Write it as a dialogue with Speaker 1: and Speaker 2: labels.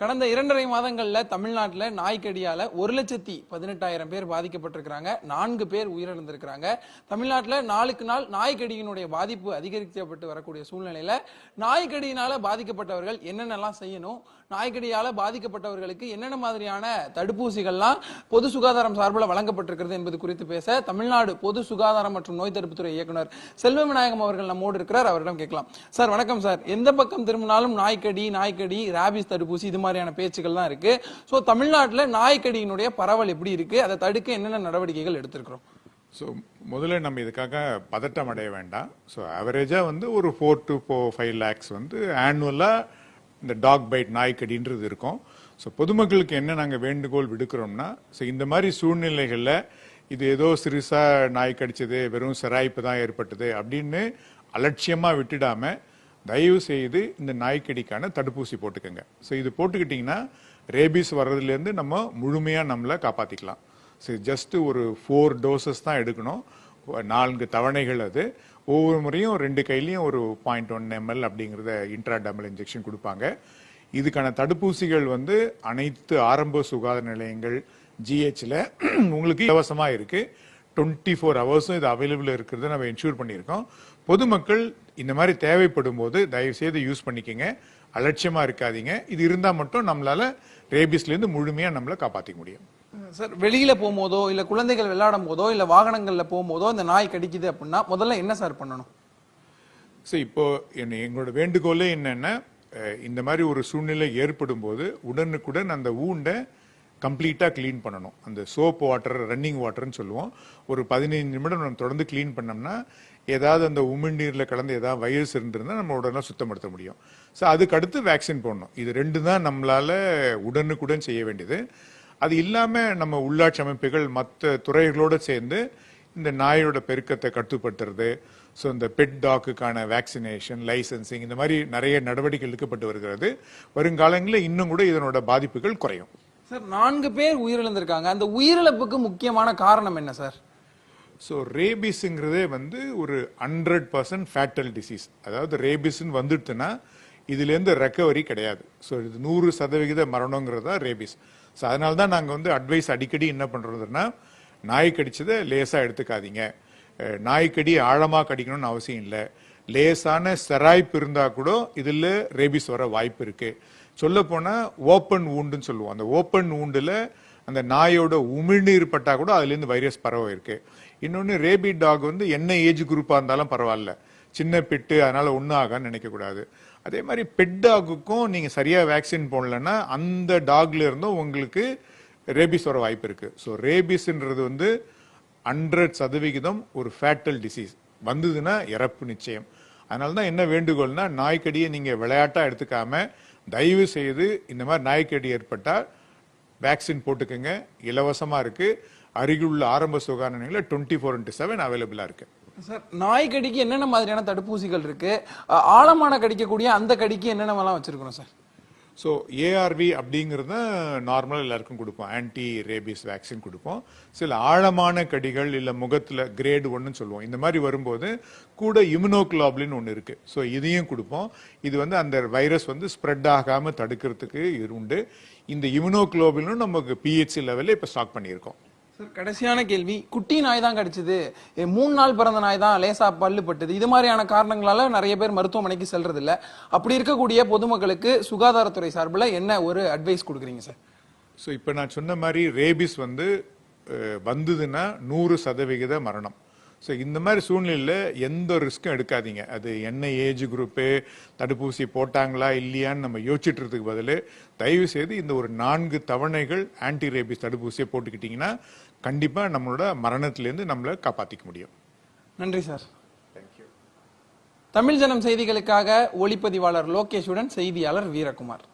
Speaker 1: கடந்த இரண்டரை மாதங்களில் தமிழ்நாட்டில் நாய்க்கடியால் ஒரு லட்சத்தி பதினெட்டாயிரம் பேர் பாதிக்கப்பட்டிருக்கிறாங்க. நான்கு பேர் உயிரிழந்திருக்கிறாங்க. தமிழ்நாட்டில் நாளுக்கு நாள் நாய்க்கடியினுடைய பாதிப்பு அதிகரிக்கப்பட்டு வரக்கூடிய சூழ்நிலையில் நாய்க்கடியினால் பாதிக்கப்பட்டவர்கள் என்னென்னலாம் செய்யணும்? நாய்க்கடியால் பாதிக்கப்பட்டவர்களுக்கு என்னென்ன மாதிரியான தடுப்பூசிகள்லாம் பொது சுகாதாரம் சார்பில் வழங்கப்பட்டிருக்கிறது என்பது குறித்து பேச தமிழ்நாடு பொது சுகாதாரம் மற்றும் நோய் தடுப்புத்துறை இயக்குனர் செல்வ விநாயகம் அவர்கள் நம்மோடு இருக்கிறார். அவரிடம் கேட்கலாம். சார் வணக்கம் சார். எந்த பக்கம் திரும்பினாலும் நாய்க்கடி நாய்க்கடி ராபிஸ் தடுப்பூசி இது மாதிரியான பேச்சுகள் தான் இருக்கு. ஸோ தமிழ்நாட்டில் நாய்க்கடியினுடைய பரவல் எப்படி இருக்கு? அதை தடுக்க என்னென்ன நடவடிக்கைகள் எடுத்திருக்கிறோம்?
Speaker 2: ஸோ முதல்ல நம்ம இதுக்காக பதட்டம் அடைய வேண்டாம். ஸோ ஆவரேஜாக வந்து ஒரு four to four five lakhs வந்து ஆனுவலாக இந்த டாக் பைட் நாய்க்கடின்றது இருக்கும். ஸோ பொதுமக்களுக்கு என்ன நாங்கள் வேண்டுகோள் விடுக்கிறோம்னா ஸோ இந்த மாதிரி சூழ்நிலைகளில் இது ஏதோ சிறுசாக நாய் கடிச்சது வெறும் சிராய்ப்பு தான் ஏற்பட்டது அப்படின்னு அலட்சியமாக விட்டுடாமல் தயவு செய்து இந்த நாய்க்கடிக்கான தடுப்பூசி போட்டுக்கோங்க. ஸோ இது போட்டுக்கிட்டிங்கன்னா ரேபீஸ் வர்றதுலேருந்து நம்ம முழுமையாக நம்மளை காப்பாற்றிக்கலாம் ஸோ ஜஸ்ட்டு ஒரு ஃபோர் டோசஸ் தான் எடுக்கணும். நான்கு தவணைகள் அது. ஒவ்வொரு முறையும் ரெண்டு கையிலையும் ஒரு பாயிண்ட் ஒன் எம்எல் அப்படிங்கிறத இன்ட்ராடமல் இன்ஜெக்ஷன் கொடுப்பாங்க. இதுக்கான தடுப்பூசிகள் வந்து அனைத்து ஆரம்ப சுகாதார நிலையங்கள் ஜிஹெச்சில் உங்களுக்கு இலவசமாக இருக்குது டுவெண்ட்டி ஃபோர் ஹவர்ஸும் இது அவைலபிள் இருக்கிறத நம்ம என்ஷூர் பண்ணியிருக்கோம். பொதுமக்கள் இந்த மாதிரி தேவைப்படும் போது தயவு செய்து யூஸ் பண்ணிக்கோங்க. அலட்சியமா இருக்காதீங்க. இது இருந்தால் மட்டும் நம்மளால ரேபிஸ்லேருந்து முழுமையாக நம்மளை காப்பாற்றிக்க முடியும்.
Speaker 1: சார் வெளியில போகும்போதோ இல்ல குழந்தைகள் விளையாடும் போதோ இல்ல வாகனங்கள்ல போகும்போதோ இந்த நாய் கடிக்குது அப்படின்னா முதல்ல என்ன சார் பண்ணணும்?
Speaker 2: ஸோ இப்போ என்ன எங்களோட வேண்டுகோளே என்னன்னா இந்த மாதிரி ஒரு சூழ்நிலை ஏற்படும் போது உடனுக்குடன் அந்த ஊண்டை கம்ப்ளீட்டாக க்ளீன் பண்ணணும். அந்த சோப் வாட்டர் ரன்னிங் வாட்டர்னு சொல்லுவோம். ஒரு பதினைந்து நிமிடம் நம்ம தொடர்ந்து க்ளீன் பண்ணோம்னா ஏதாவது அந்த உமிழ்நீரில் கலந்து ஏதாவது வைரஸ் இருந்திருந்தால் நம்ம உடனே சுத்தப்படுத்த முடியும். ஸோ அதுக்கு அடுத்து வேக்சின் போடணும். இது ரெண்டு தான் நம்மளால் உடனுக்குடன் செய்ய வேண்டியது. அது இல்லாமல் நம்ம உள்ளாட்சி அமைப்புகள் மற்ற துறைகளோடு சேர்ந்து இந்த நாயோட பெருக்கத்தை கட்டுப்படுத்துறது. ஸோ இந்த பெட் டாக்குக்கான வேக்சினேஷன் லைசன்சிங் இந்த மாதிரி நிறைய நடவடிக்கை எடுக்கப்பட்டு வருகிறது. வருங்காலங்களில் இன்னும் கூட இதனோட பாதிப்புகள் குறையும்.
Speaker 1: சார் நான்கு பேர் உயிரிழந்திருக்காங்க. அந்த உயிரிழப்புக்கு முக்கியமான காரணம் என்ன சார்?
Speaker 2: ஸோ ரேபிஸுங்கிறதே வந்து ஒரு ஹண்ட்ரட் பர்சன்ட் ஃபேட்டல் டிசீஸ் அதாவது ரேபிஸ்ன்னு வந்துடுதுன்னா இதுலேருந்து ரெக்கவரி கிடையாது. ஸோ இது நூறு சதவிகித மரணங்கிறது தான் ரேபிஸ் ஸோ அதனால தான் நாங்கள் வந்து அட்வைஸ் அடிக்கடி என்ன பண்ணுறதுன்னா நாய் கடிச்சதை லேசாக எடுத்துக்காதீங்க. நாய் நாய்க்கடி ஆழமாக கடிக்கணும்னு அவசியம் இல்லை. லேசான செராய்ப்பு இருந்தால் கூட இதில் ரேபிஸ் வர வாய்ப்பு இருக்குது சொல்ல போனால் ஓப்பன் ஊண்டுன்னு சொல்லுவோம். அந்த ஓப்பன் ஊண்டில் அந்த நாயோட உமிழ்நீர் பட்டா கூட அதுலேருந்து வைரஸ் பரவ இருக்கு இன்னொன்று ரேபி டாக் வந்து என்ன ஏஜ் குரூப்பாக இருந்தாலும் பரவாயில்ல. சின்ன பெட்டு அதனால ஒன்றும் ஆகான்னு நினைக்கக்கூடாது. அதே மாதிரி பெட் டாகுக்கும் நீங்கள் சரியாக வேக்சின் போடலன்னா அந்த டாக்ல இருந்தும் உங்களுக்கு ரேபிஸ் வர வாய்ப்பு இருக்கு. ஸோ ரேபிஸ்ன்றது வந்து ஹண்ட்ரட் சதவிகிதம் ஒரு ஃபேட்டல் டிசீஸ் வந்ததுன்னா இறப்பு நிச்சயம். அதனால தான் என்ன வேண்டுகோள்னா நாய்க்கடியை நீங்கள் விளையாட்டாக எடுத்துக்காம தயவு செய்து இந்த மாதிரி நாய்க்கடி ஏற்பட்டால் வேக்சின் போட்டுக்கோங்க. இலவசமாக இருக்கு. அருகிலுள்ள ஆரம்ப சுகாதார நிலையங்களில் டுவெண்ட்டி ஃபோர் இன்ட்டு செவன் அவைலபிளாக இருக்கு.
Speaker 1: சார் நாய் கடிக்கு என்னென்ன மாதிரியான தடுப்பூசிகள் இருக்கு? ஆழமான கடிக்கக்கூடிய அந்த கடிக்கு என்னென்னலாம் வச்சிருக்கிறோம் சார்?
Speaker 2: ஸோ ஏஆர்வி அப்படிங்கிறத நார்மலாக எல்லாருக்கும் கொடுப்போம். ஆன்டி ரேபிஸ் வேக்சின் கொடுப்போம். சில ஆழமான கடிகள் இல்லை முகத்தில் கிரேடு ஒன்றுன்னு சொல்லுவோம். இந்த மாதிரி வரும்போது கூட இம்யூனோகுளாப்ளின் ஒன்று இருக்குது ஸோ இதையும் கொடுப்போம். இது வந்து அந்த வைரஸ் வந்து ஸ்ப்ரெட் ஆகாமல் தடுக்கிறதுக்கு உண்டு. இந்த இம்யூனோகுளோபினும் நமக்கு பிஹெச்சி லெவலில் இப்போ ஸ்டாக் பண்ணியிருக்கோம்.
Speaker 1: சார் கடைசியான கேள்வி குட்டி நாய் தான் கிடைச்சது. மூணு நாள் பிறந்த நாய் தான் லேசா பல்லுப்பட்டது இது மாதிரியான காரணங்களால நிறைய பேர் மருத்துவமனைக்கு செல்றது இல்ல அப்படி இருக்கக்கூடிய பொதுமக்களுக்கு சுகாதாரத்துறை சார்பில் என்ன ஒரு அட்வைஸ் கொடுக்குறீங்க சார்?
Speaker 2: ஸோ இப்போ நான் சொன்ன மாதிரி ரேபிஸ் வந்து வந்ததுன்னா நூறு சதவிகித மரணம். ஸோ இந்த மாதிரி சூழ்நிலையில் எந்த ரிஸ்க்கும் எடுக்காதீங்க. அது என்ன ஏஜ் குரூப்பு தடுப்பூசி போட்டாங்களா இல்லையான்னு நம்ம யோசிச்சுட்டு இருக்கிறதுக்கு பதில் தயவு செய்து இந்த ஒரு நான்கு தவணைகள் ஆன்டி ரேபிஸ் தடுப்பூசியை போட்டுக்கிட்டிங்கன்னா கண்டிப்பாக நம்மளோட மரணத்திலேருந்து நம்மளை காப்பாற்றிக்க முடியும்.
Speaker 1: நன்றி சார். தமிழ் ஜனம் செய்திகளுக்காக ஒளிப்பதிவாளர் லோகேஷுடன் செய்தியாளர் வீரகுமார்.